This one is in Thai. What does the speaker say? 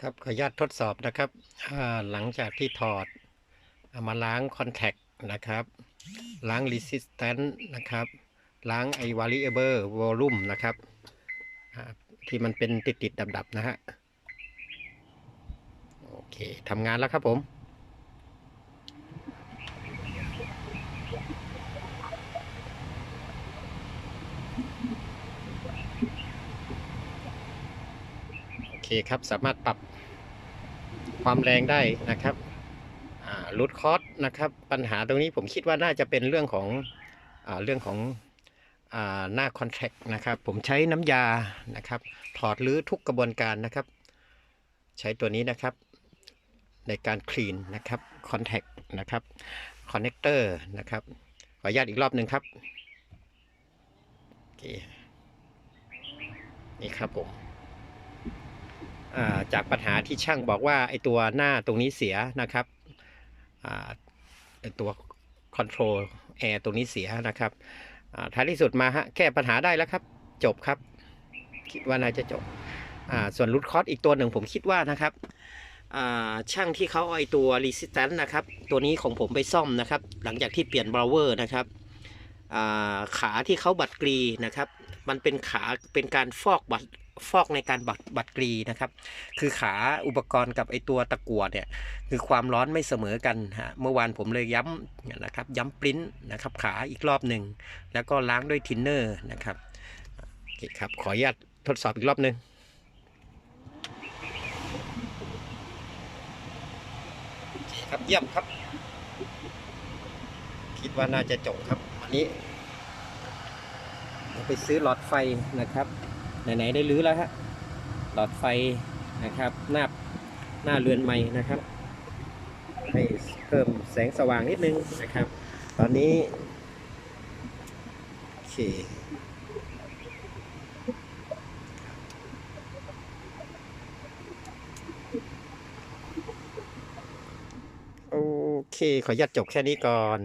ครับขออนุญาตทดสอบนะครับหลังจากที่ถอดเอามาล้างคอนแทคนะครับ ล้างรีสิสแตนต์นะครับ ล้างไอวาลิเอเบอร์วอลลุ่มนะครับ ที่มันเป็นติดติดดับดับๆนะฮะ โอเคทำงานแล้วครับผม คครับ สามารถปรับความแรงได้นะครับรูทคอสนะครับปัญหาตรงนี้ผมคิดว่าน่าจะเป็นเรื่องของอเรื่องของอหน้าคอนแทคนะครับ ผมใช้น้ำยานะครับถอดหรือทุกกระบวนการนะครับ ใช้ตัวนี้นะครับ ในการคลีนนะครับคอนแทคนะครับคอนเนคเตอร์นะครับ ขออนุญาตอีกรอบหนึ่งครับโอเคนี่ครับผม จากปัญหาที่ช่างบอกว่าไอตัวหน้าตรงนี้เสียนะครับไอตัวคอนโทรลแอร์ตรงนี้เสียนะครับท้ายที่สุดมาฮะแก้ปัญหาได้แล้วครับ จบครับ คิดว่าน่าจะจบส่วนรูทคอสอีกตัวหนึ่งผมคิดว่านะครับช่างที่เขาเอาไอตัว resistance นะครับ ตัวนี้ของผมไปซ่อมนะครับ หลังจากที่เปลี่ยนบราเวอร์นะครับขาที่เขาบัดกรีนะครับ มันเป็นขาเป็นการฟอกบัด ฟอกในการบัดบัดกรีนะครับ คือขาอุปกรณ์กับไอตัวตะกั่วเนี่ยคือความร้อนไม่เสมอกันฮะเมื่อวานผมเลยย้ำนะครับย้ำปริ้นนะครับขาอีกรอบหนึ่งแล้วก็ล้างด้วยทินเนอร์นะครับโอเคครับขออนุญาตทดสอบอีกรอบหนึ่งโอเคครับเยี่ยมครับ คิดว่าน่าจะจบครับวันนี้ ไปซื้อหลอดไฟนะครับ ไหนๆได้รื้อแล้วฮะหลอดไฟนะครับหน้าหน้าเรือนใหม่นะครับ ให้เพิ่มแสงสว่างนิดนึงนะครับ ตอนนี้โอเคโอเค ขออนุญาตจบแค่นี้ก่อน